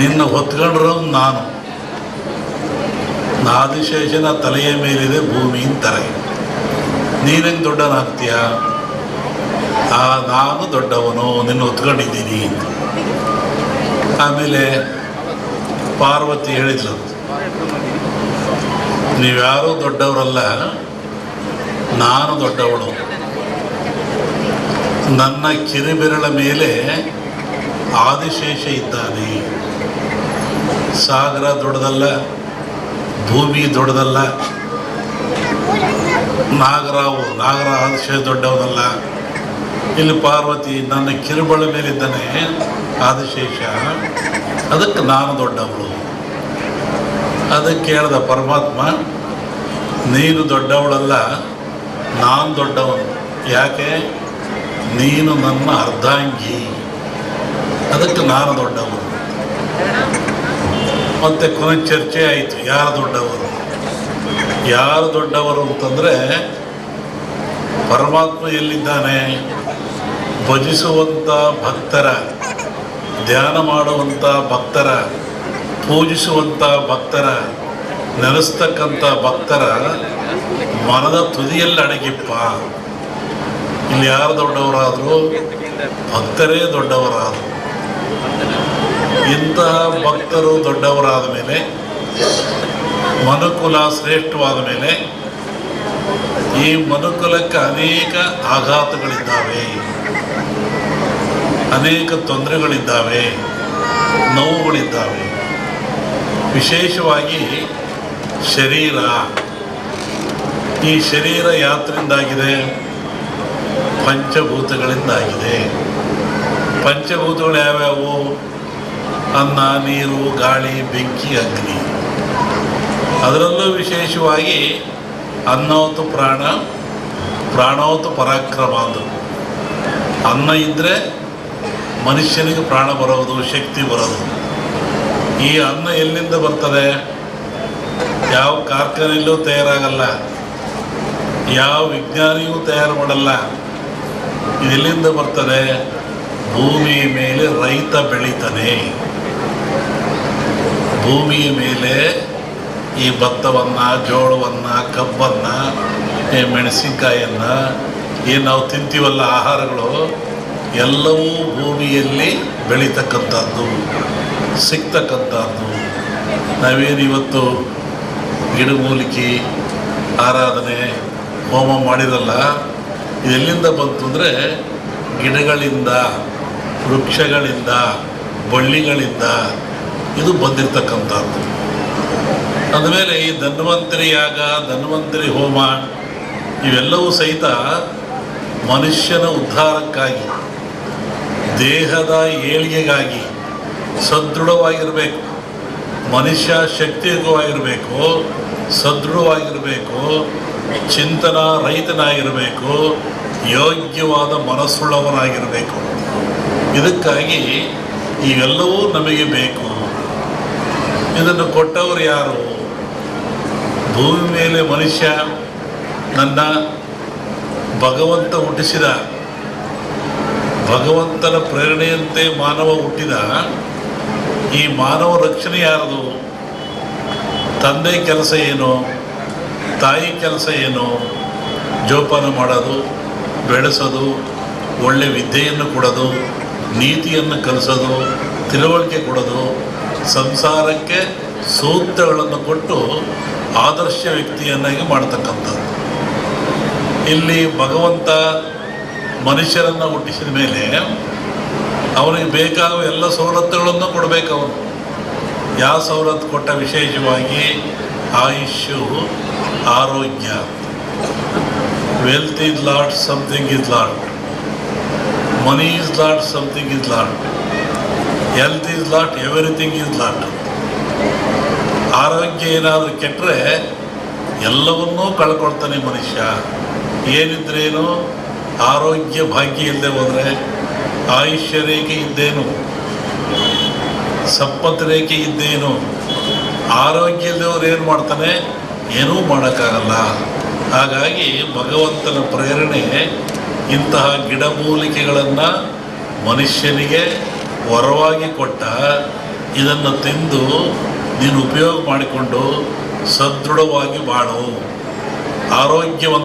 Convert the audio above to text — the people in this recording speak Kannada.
ನಿನ್ನ ಹೊತ್ಕೊಂಡ್ರು ನಾನು. ಆದಿಶೇಷನ ತಲೆಯ ಮೇಲಿದೆ ಭೂಮಿ ತಲೆ ನೀನೆಂಗೆ ದೊಡ್ಡನಾಗ್ತೀಯ? ಆ, ನಾನು ದೊಡ್ಡವನು, ನಿನ್ನ ಹೊತ್ಕೊಂಡಿದ್ದೀನಿ ಆಮೇಲೆ ಪಾರ್ವತಿ ಹೇಳಿದ್ಲು, ನೀವ್ಯಾರೂ ದೊಡ್ಡವರಲ್ಲ, ನಾನು ದೊಡ್ಡವಳು. ನನ್ನ ಕಿರಿಬೆರಳ ಮೇಲೆ ಆದಿಶೇಷ ಇದ್ದಾನೆ. ಸಾಗರ ದೊಡ್ಡದಲ್ಲ, ಭೂಮಿ ದೊಡ್ಡದಲ್ಲ, ನಾಗರಾವು ನಾಗರ ಆದಿಶೇಷ ದೊಡ್ಡವನಲ್ಲ. ಇಲ್ಲಿ ಪಾರ್ವತಿ ನನ್ನ ಕಿರುಬಳ ಮೇಲಿದ್ದಾನೆ, ಆದಿಶೇಷ. ಅದಕ್ಕೆ ನಾನು ದೊಡ್ಡವಳು. ಅದಕ್ಕೆ ಹೇಳ್ದ ಪರಮಾತ್ಮ, ನೀನು ದೊಡ್ಡವಳಲ್ಲ, ನಾನು ದೊಡ್ಡವನು. ಯಾಕೆ? ನೀನು ನನ್ನ ಅರ್ಧಾಂಗಿ. ಅದಕ್ಕೆ ನಾನು ದೊಡ್ಡವನು. ಮತ್ತೆ ಕೊನೆ ಚರ್ಚೆ ಆಯಿತು. ಯಾರು ದೊಡ್ಡವರು? ಯಾರು ದೊಡ್ಡವರು ಅಂತಂದರೆ ಪರಮಾತ್ಮ ಎಲ್ಲಿದ್ದಾನೆ? ಭಜಿಸುವಂಥ ಭಕ್ತರ, ಧ್ಯಾನ ಮಾಡುವಂಥ ಭಕ್ತರ ಪೂಜಿಸುವಂಥ ಭಕ್ತರ ನೆಲೆಸ್ತಕ್ಕಂಥ ಭಕ್ತರ ಮನದ ತುದಿಯಲ್ಲಿ ಅಡಗಿಪ್ಪ. ಇಲ್ಲಿ ಯಾರು ದೊಡ್ಡವರಾದರೂ? ಭಕ್ತರೇ ದೊಡ್ಡವರಾದರು. ಇಂತಹ ಭಕ್ತರು ದೊಡ್ಡವರಾದ ಮೇಲೆ, ಮನುಕುಲ ಶ್ರೇಷ್ಠವಾದ ಮೇಲೆ, ಈ ಮನುಕುಲಕ್ಕೆ ಅನೇಕ ಆಘಾತಗಳಿದ್ದಾವೆ. ಅನೇಕ ತೊಂದರೆಗಳಿದ್ದಾವೆ. ನೋವುಗಳಿದ್ದಾವೆ. ವಿಶೇಷವಾಗಿ ಶರೀರ. ಈ ಶರೀರ ಯಾತ್ರೆಯಿಂದಾಗಿದೆ? ಪಂಚಭೂತಗಳಿಂದಾಗಿದೆ. ಪಂಚಭೂತಗಳು ಯಾವ್ಯಾವು? ಅನ್ನ, ನೀರು, ಗಾಳಿ, ಬೆಂಕಿ, ಅಗ್ನಿ. ಅದರಲ್ಲೂ ವಿಶೇಷವಾಗಿ ಅನ್ನವತ್ತು ಪ್ರಾಣ ಪ್ರಾಣವತ್ತು ಪರಾಕ್ರಮ ಅದು ಅನ್ನ ಇದ್ದರೆ ಮನುಷ್ಯನಿಗೆ ಪ್ರಾಣ ಬರೋದು, ಶಕ್ತಿ ಬರೋದು. ಈ ಅನ್ನ ಎಲ್ಲಿಂದ ಬರ್ತದೆ? ಯಾವ ಕಾರ್ಖಾನೆಯಲ್ಲೂ ತಯಾರಾಗಲ್ಲ. ಯಾವ ವಿಜ್ಞಾನಿಯೂ ತಯಾರು ಮಾಡಲ್ಲ. ಇದೆಲ್ಲಿಂದ ಬರ್ತದೆ? ಭೂಮಿಯ ಮೇಲೆ ರೈತ ಬೆಳೀತಾನೆ. ಭೂಮಿಯ ಮೇಲೆ ಈ ಭತ್ತವನ್ನು, ಜೋಳವನ್ನು, ಕಬ್ಬನ್ನು, ಈ ಮೆಣಸಿನ್ಕಾಯನ್ನು ಏನು ನಾವು ತಿಂತೀವಲ್ಲ ಆಹಾರಗಳು, ಎಲ್ಲವೂ ಭೂಮಿಯಲ್ಲಿ ಬೆಳೀತಕ್ಕಂಥದ್ದು, ಸಿಗ್ತಕ್ಕಂಥದ್ದು. ನಾವೇನು ಇವತ್ತು ಗಿಡಮೂಲಿಕೆ ಆರಾಧನೆ, ಹೋಮ ಮಾಡಿರಲ್ಲ ಇದೆಲ್ಲಿಂದ ಬಂತು ಅಂದರೆ ಗಿಡಗಳಿಂದ, ವೃಕ್ಷಗಳಿಂದ, ಬಳ್ಳಿಗಳಿಂದ ಇದು ಬಂದಿರತಕ್ಕಂಥದ್ದು. ಅಂದಮೇಲೆ ಈ ಧನ್ವಂತರಿ ಯಾಗ, ಧನ್ವಂತರಿ ಹೋಮ, ಇವೆಲ್ಲವೂ ಸಹಿತ ಮನುಷ್ಯನ ಉದ್ಧಾರಕ್ಕಾಗಿ, ದೇಹದ ಏಳಿಗೆಗಾಗಿ ಸದೃಢವಾಗಿರಬೇಕು. ಮನುಷ್ಯ ಶಕ್ತಿಯುತವಾಗಿರಬೇಕು, ಸದೃಢವಾಗಿರಬೇಕು, ಚಿಂತನ ರಹಿತನಾಗಿರಬೇಕು, ಯೋಗ್ಯವಾದ ಮನಸ್ಸುಳ್ಳವನಾಗಿರಬೇಕು. ಇದಕ್ಕಾಗಿ ಇವೆಲ್ಲವೂ ನಮಗೆ ಬೇಕು. ಇದನ್ನು ಕೊಟ್ಟವರು ಯಾರು? ಭೂಮಿ ಮೇಲೆ ಮನುಷ್ಯ ನನ್ನ ಭಗವಂತ ಹುಟ್ಟಿಸಿದ. ಭಗವಂತನ ಪ್ರೇರಣೆಯಂತೆ ಮಾನವ ಹುಟ್ಟಿದ. ಈ ಮಾನವ ರಕ್ಷಣೆ ಯಾರದು? ತಂದೆ ಕೆಲಸ ಏನು? ತಾಯಿ ಕೆಲಸ ಏನು? ಜೋಪಾನ ಮಾಡೋದು, ಬೆಳೆಸೋದು, ಒಳ್ಳೆ ವಿದ್ಯೆಯನ್ನು ಕೊಡೋದು, ನೀತಿಯನ್ನು ಕಲಿಸೋದು, ತಿಳುವಳಿಕೆ ಕೊಡೋದು ಸಂಸಾರಕ್ಕೆ ಸೂಕ್ತಗಳನ್ನು ಕೊಟ್ಟು ಆದರ್ಶ ವ್ಯಕ್ತಿಯನ್ನಾಗಿ ಮಾಡ್ತಕ್ಕಂಥದ್ದು. ಇಲ್ಲಿ ಭಗವಂತ ಮನುಷ್ಯರನ್ನು ಹುಟ್ಟಿಸಿದ ಮೇಲೆ ಅವನಿಗೆ ಬೇಕಾಗುವ ಎಲ್ಲ ಸವಲತ್ತುಗಳನ್ನು ಕೊಡಬೇಕು ಅವನು. ಯಾವ ಸವಲತ್ತು ಕೊಟ್ಟ ವಿಶೇಷವಾಗಿ ಆಯುಷ್ಯು, ಆರೋಗ್ಯ. Wealth is lost something is lost money is lost something is lost health is lost everything is lost ಆರೋಗ್ಯ ಏನಾದರೂ ಕೆಟ್ಟರೆ ಎಲ್ಲವನ್ನೂ ಕಳ್ಕೊಳ್ತಾನೆ ಮನುಷ್ಯ. ಏನಿದ್ರೇನು ಆರೋಗ್ಯ ಭಾಗ್ಯ ಇಲ್ಲದೆ ಹೋದರೆ, ಆಯುಷ್ಯ ರೇಖೆ ಇದ್ದೇನು? ಸಂಪತ್ತು ರೇಖೆ ಇದ್ದೇನು? ಆರೋಗ್ಯ ಇಲ್ಲದವ್ರು ಏನು ಮಾಡ್ತಾನೆ? ಏನೂ ಮಾಡೋಕ್ಕಾಗಲ್ಲ. ಹಾಗಾಗಿ ಭಗವಂತನ ಪ್ರೇರಣೆ ಇಂತಹ ಗಿಡಮೂಲಿಕೆಗಳನ್ನು ಮನುಷ್ಯನಿಗೆ ವರವಾಗಿ ಕೊಟ್ಟ ಇದನ್ನು ತಿಂದು ನೀನು ಉಪಯೋಗ ಮಾಡಿಕೊಂಡು ಸದೃಢವಾಗಿ ಬಾಳು. ಆರೋಗ್ಯವಂತ